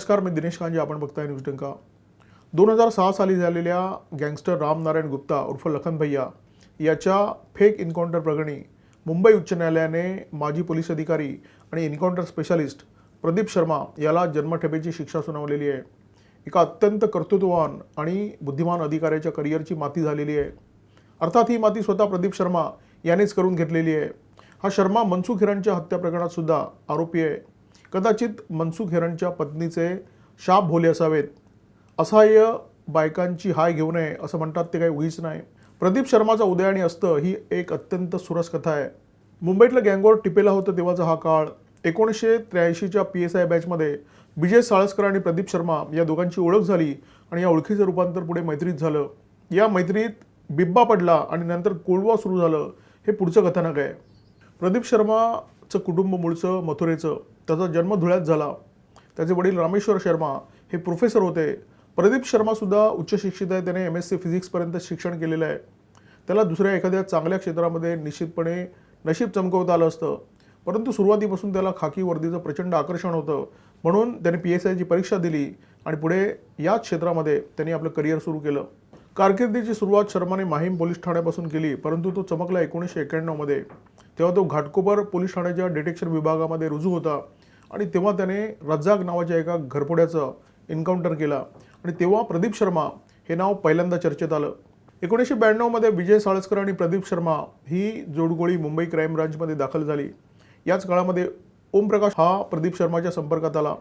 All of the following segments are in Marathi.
नमस्कार मी दिनेश कांजे आपण बघताय न्यूज टंका. दोन हजार सहा साली झालेल्या गँगस्टर रामनारायण गुप्ता उर्फ लखन भैया याच्या फेक एन्काउंटर प्रकरणी मुंबई उच्च न्यायालयाने माजी पोलीस अधिकारी आणि एन्काउंटर स्पेशालिस्ट प्रदीप शर्मा याला जन्मठेपेची शिक्षा सुनावलेली आहे. एका अत्यंत कर्तृत्ववान आणि बुद्धिमान अधिकाऱ्याच्या करिअरची माती झालेली आहे. अर्थात ही माती स्वतः प्रदीप शर्मा यानेच करून घेतलेली आहे. हा शर्मा मनसुख हिरणच्या हत्या प्रकरणात सुद्धा आरोपी आहे. कदाचित मनसुख हिरणच्या पत्नीचे शाप भोले असावेत. असहाय्य बायकांची हाय घेऊ नये असं म्हणतात ते काही उगीच नाही. प्रदीप शर्माचा उदय आणि अस्त ही एक अत्यंत सुरस कथा आहे. मुंबईतलं गँगोर टिपेला होतं तेव्हाचा हा काळ. एकोणीसशे त्र्याऐंशीच्या पी एस आय बॅचमध्ये विजय साळसकर आणि प्रदीप शर्मा या दोघांची ओळख झाली आणि या ओळखीचं रूपांतर पुढे मैत्रीत झालं. या मैत्रीत बिब्बा पडला आणि नंतर कोळवा सुरू झालं हे पुढचं कथानक आहे. प्रदीप शर्माचं कुटुंब मूळचं मथुरेचं. त्याचा जन्म धुळ्यात झाला. त्याचे वडील रामेश्वर शर्मा हे प्रोफेसर होते. प्रदीप शर्मासुद्धा उच्च शिक्षित आहे. त्याने एम एस सी फिजिक्सपर्यंत शिक्षण केलेलं आहे. त्याला दुसऱ्या एखाद्या चांगल्या क्षेत्रामध्ये निश्चितपणे नशीब चमकवता आलं असतं. परंतु सुरुवातीपासून त्याला खाकी वर्दीचं प्रचंड आकर्षण होतं. म्हणून त्याने पी एस आयची परीक्षा दिली आणि पुढे याच क्षेत्रामध्ये त्यांनी आपलं करिअर सुरू केलं. कारकिर्दीची सुरुवात शर्माने माहीम पोलीस ठाण्यापासून केली परंतु तो चमकला एकोणीसशे एक्याण्णवमध्ये. तेव्हा तो घाटकोपर पोलीस ठाण्याच्या डिटेक्शन विभागामध्ये रुजू होता. आणि तेव्हा त्याने रज्जाक नावाच्या एका घरपोड्याचं एन्काउंटर केला. आणि तेव्हा प्रदीप शर्मा हे नाव पहिल्यांदा चर्चेत आलं. एकोणीसशे ब्याण्णवमध्ये विजय साळसकर आणि प्रदीप शर्मा ही जोडगोळी मुंबई क्राईम ब्रांचमध्ये दाखल झाली. याच काळामध्ये ओमप्रकाश हा प्रदीप शर्माच्या संपर्कात आला.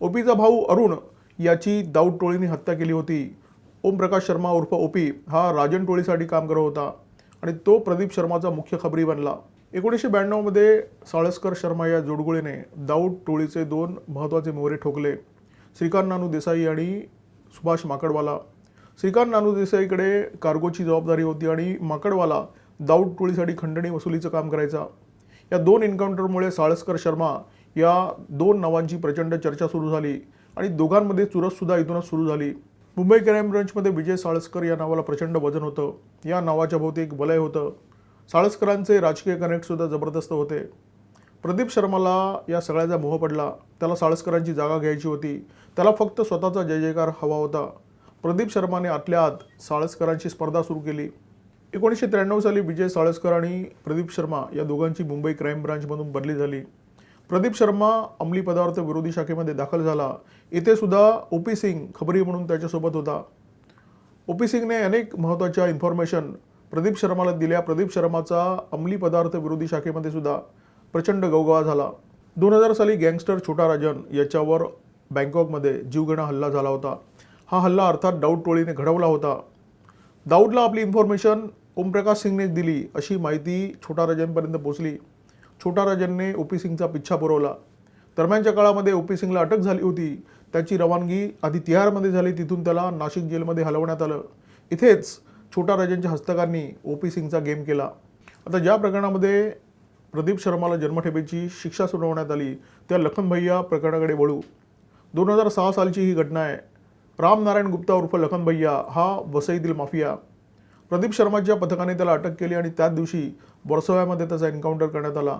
ओपीचा भाऊ अरुण याची दाऊद टोळीने हत्या केली होती. ओमप्रकाश शर्मा उर्फ ओपी हा राजन टोळीसाठी काम करत होता. आणि तो प्रदीप शर्माचा मुख्य खबरी बनला. एकोणीसशे ब्याण्णवमध्ये साळसकर शर्मा या जोडगोळीने दाऊद टोळीचे दोन महत्त्वाचे मोहरे ठोकले. श्रीकांत नानू देसाई आणि सुभाष माकडवाला. श्रीकांत नानू देसाईकडे कार्गोची जबाबदारी होती आणि माकडवाला दाऊद टोळीसाठी खंडणी वसुलीचं काम करायचा. या दोन एन्काउंटरमुळे साळसकर शर्मा या दोन नावांची प्रचंड चर्चा सुरू झाली आणि दोघांमध्ये चुरससुद्धा इथूनच सुरू झाली. मुंबई क्राईम ब्रांचमध्ये विजय साळसकर या नावाला प्रचंड वजन होतं. या नावाच्या भोवती एक वलय होतं. साळसकरांचे राजकीय कनेक्टसुद्धा जबरदस्त होते. प्रदीप शर्माला या सगळ्याचा मोह पडला. त्याला साळसकरांची जागा घ्यायची होती. त्याला फक्त स्वतःचा जय जयकार हवा होता. प्रदीप शर्माने आतल्या आत साळसकरांची स्पर्धा सुरू केली. एकोणीसशे त्र्याण्णव साली विजय साळसकर आणि प्रदीप शर्मा या दोघांची मुंबई क्राईम ब्रांचमधून बदली झाली. प्रदीप शर्मा अंमली पदार्थ विरोधी शाखेमध्ये दाखल झाला. इथे सुद्धा ओ पी सिंग खबरी म्हणून त्याच्यासोबत होता. ओ पी सिंगने अनेक महत्त्वाच्या इन्फॉर्मेशन प्रदीप शर्माला दिल्या. प्रदीप शर्माचा अंमली पदार्थ विरोधी शाखेमध्ये सुद्धा प्रचंड गवगवा झाला. दोन हजार साली गँगस्टर छोटा राजन याच्यावर बँकॉकमध्ये जीवघेणा हल्ला झाला होता. हा हल्ला अर्थात दाऊद टोळीने घडवला होता. दाऊदला आपली इन्फॉर्मेशन ओमप्रकाश सिंगने दिली अशी माहिती छोटा राजनपर्यंत पोहोचली. छोटा राजनने ओ पी सिंगचा पिच्छा पुरवला. दरम्यानच्या काळामध्ये ओ पी सिंगला अटक झाली होती. त्याची रवानगी आधी तिहारमध्ये झाली. तिथून त्याला नाशिक जेलमध्ये हलवण्यात आलं. इथेच छोटा राजांच्या हस्तकांनी ओ पी सिंगचा गेम केला. आता ज्या प्रकरणामध्ये प्रदीप शर्माला जन्मठेपेची शिक्षा सुनावण्यात आली त्या लखन भैया प्रकरणाकडे वळू. दोन हजार सहा सालची ही घटना आहे. रामनारायण गुप्ता उर्फ लखन भैया हा वसईतील माफिया. प्रदीप शर्माच्या पथकाने त्याला अटक केली आणि त्याच दिवशी वर्सोव्यामध्ये त्याचा एन्काउंटर करण्यात आला.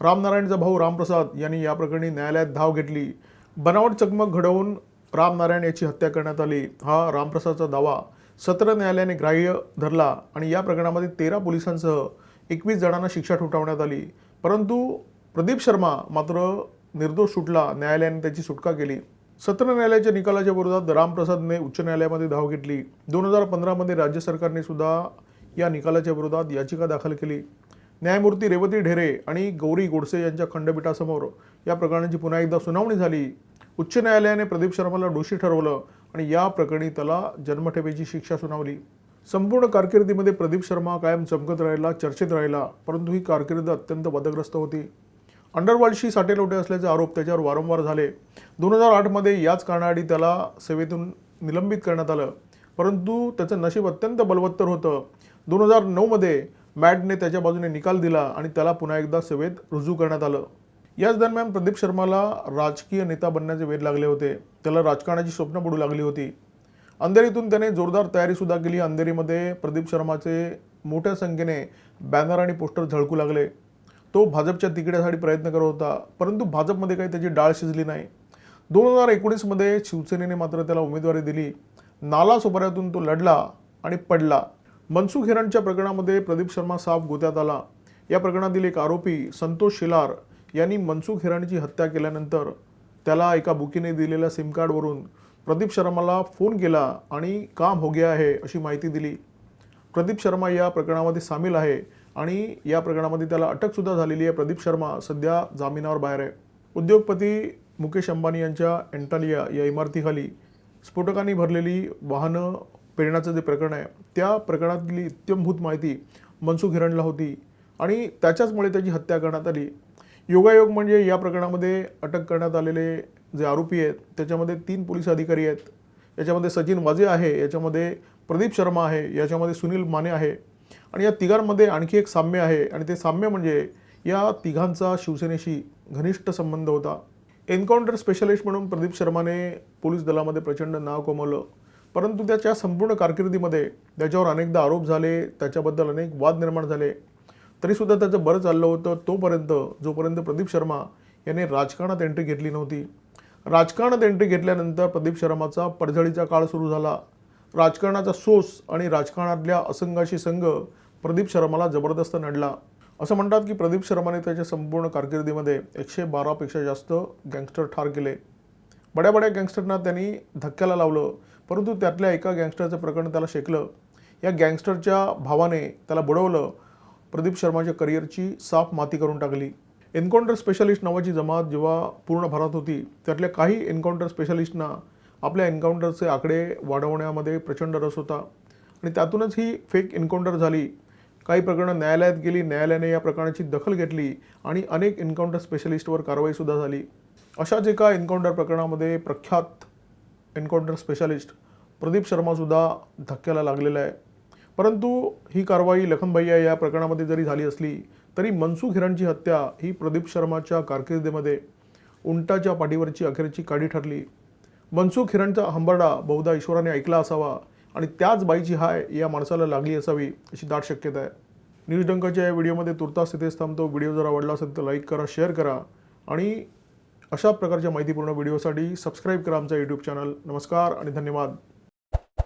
रामनारायणचा भाऊ रामप्रसाद यांनी या प्रकरणी न्यायालयात धाव घेतली. बनावट चकमक घडवून रामनारायण याची हत्या करण्यात आली. हा रामप्रसादचा दावा. सत्र न्यायालयाने ग्राह्य धरला आणि या प्रकरणामध्ये तेरा पोलिसांसह एकवीस जणांना शिक्षा ठोठावण्यात आली. परंतु प्रदीप शर्मा मात्र निर्दोष सुटला. न्यायालयाने त्याची सुटका केली. सत्र न्यायालयाच्या निकालाच्या विरोधात रामप्रसादने उच्च न्यायालयामध्ये धाव घेतली. दोन हजार पंधरामध्ये राज्य सरकारने सुद्धा या निकालाच्या विरोधात याचिका दाखल केली. न्यायमूर्ती रेवती ढेरे आणि गौरी गोडसे यांच्या खंडपीठासमोर या प्रकरणाची पुन्हा एकदा सुनावणी झाली. उच्च न्यायालयाने प्रदीप शर्माला दोषी ठरवलं. आणि या प्रकरणी त्याला जन्मठेपेची शिक्षा सुनावली. संपूर्ण कारकिर्दीमध्ये प्रदीप शर्मा कायम चमकत राहिला चर्चेत राहिला परंतु ही कारकीर्द अत्यंत वादग्रस्त होती. अंडरवर्ल्डशी साठेलोटे असल्याचे आरोप त्याच्यावर वारंवार झाले. दोन हजार आठमध्ये याच कारणाआडी त्याला सेवेतून निलंबित करण्यात आलं. परंतु त्याचं नशीब अत्यंत बलवत्तर होतं. दोन हजार नऊमध्ये मॅटने त्याच्या बाजूने निकाल दिला आणि त्याला पुन्हा एकदा सेवेत रुजू करण्यात आलं. याच दरम्यान प्रदीप शर्माला राजकीय नेता बनण्याचे वेध लागले होते. त्याला राजकारणाची स्वप्न पडू लागली होती. अंधेरीतून त्याने जोरदार तयारीसुद्धा केली. अंधेरीमध्ये प्रदीप शर्माचे मोठ्या संख्येने बॅनर आणि पोस्टर झळकू लागले. तो भाजपच्या तिकिटासाठी प्रयत्न करत होता परंतु भाजपमध्ये काही त्याची डाळ शिजली नाही. दोन हजार एकोणीसमध्ये शिवसेनेने मात्र त्याला उमेदवारी दिली. नाला सुपाऱ्यातून तो लढला आणि पडला. मनसुख हिरणच्या प्रकरणामध्ये प्रदीप शर्मा साफ गोत्यात आला. या प्रकरणातील एक आरोपी संतोष शिलार यांनी मनसुख हिरणची हत्या केल्यानंतर त्याला एका बुकीने दिलेल्या सिम कार्डवरून प्रदीप शर्माला फोन केला आणि काम हो गया आहे अशी माहिती दिली. प्रदीप शर्मा या प्रकरणामध्ये सामील आहे आणि या प्रकरणामध्ये त्याला अटकसुद्धा झालेली आहे. प्रदीप शर्मा सध्या जामिनावर बाहेर आहे. उद्योगपती मुकेश अंबानी यांच्या एंटालिया या इमारतीखाली स्फोटकांनी भरलेली वाहनं पेरण्याचं जे प्रकरण आहे त्या प्रकरणातली इत्यंभूत माहिती मनसुख हिरणला होती आणि त्याच्याचमुळे त्याची हत्या करण्यात आली. योगायोग म्हणजे या प्रकरणामध्ये अटक करण्यात आलेले जे आरोपी आहेत त्याच्यामध्ये तीन पोलीस अधिकारी आहेत. याच्यामध्ये सचिन वाजे आहे याच्यामध्ये प्रदीप शर्मा आहे याच्यामध्ये सुनील माने आहे आणि या तिघांमध्ये आणखी एक साम्य आहे आणि ते साम्य म्हणजे या तिघांचा शिवसेनेशी घनिष्ठ संबंध होता. एन्काउंटर स्पेशलिस्ट म्हणून प्रदीप शर्माने पोलीस दलामध्ये प्रचंड नाव कमवलं. परंतु त्याच्या संपूर्ण कारकिर्दीमध्ये त्याच्यावर अनेकदा आरोप झाले त्याच्याबद्दल अनेक वाद निर्माण झाले. तरीसुद्धा त्याचं बरं चाललं होतं. तोपर्यंत जोपर्यंत प्रदीप शर्मा याने राजकारणात एंट्री घेतली नव्हती. राजकारणात एंट्री घेतल्यानंतर प्रदीप शर्माचा पडझडीचा काळ सुरू झाला. राजकारणाचा सोस आणि राजकारणातल्या असंघाशी संघ प्रदीप शर्माला जबरदस्त नडला. असं म्हणतात की प्रदीप शर्माने त्याच्या संपूर्ण कारकिर्दीमध्ये एकशे बारापेक्षा जास्त गँगस्टर ठार केले. बड्या बड्या गँगस्टरना त्यांनी धक्क्याला लावलं परंतु त्यातल्या एका गँगस्टरचं प्रकरण त्याला शेकलं. या गँगस्टरच्या भावाने त्याला बुडवलं प्रदीप शर्माच्या करिअरची साफ माती करून टाकली. एन्काउंटर स्पेशलिस्ट नावाची जमात जेव्हा पूर्ण भरात होती त्यातल्या काही एन्काउंटर स्पेशलिस्टना आपल्या एन्काउंटरचे आकडे वाढवण्यामध्ये प्रचंड रस होता. आणि त्यातूनच ही फेक एन्काउंटर झाली. काही प्रकरणं न्यायालयात गेली न्यायालयाने या प्रकरणाची दखल घेतली आणि अनेक एन्काउंटर स्पेशलिस्टवर कारवाईसुद्धा झाली. अशाच एका एन्काउंटर प्रकरणामध्ये प्रख्यात एन्काउंटर स्पेशालिस्ट प्रदीप शर्मासुद्धा धक्क्याला लागलेला आहे. परंतु ही कारवाई लखनभैया या प्रकरणामध्ये जरी झाली असली तरी मनसुख हिरणची हत्या ही प्रदीप शर्माच्या कारकिर्दीमध्ये उंटाच्या पाठीवरची अखेरची काडी ठरली. मनसुख हिरणचा हंबरडा बहुधा ईश्वराने ऐकला असावा आणि त्याच बाईची हाय या माणसाला लागली असावी अशी दाट शक्यता आहे. न्यूज डंकाच्या या व्हिडिओमध्ये तुर्तास तिथेच थांबतो. व्हिडिओ जर आवडला असेल तर लाईक करा शेअर करा आणि अशा प्रकारच्या माहितीपूर्ण व्हिडिओसाठी सबस्क्राईब करा आमचा यूट्यूब चॅनल. नमस्कार आणि धन्यवाद.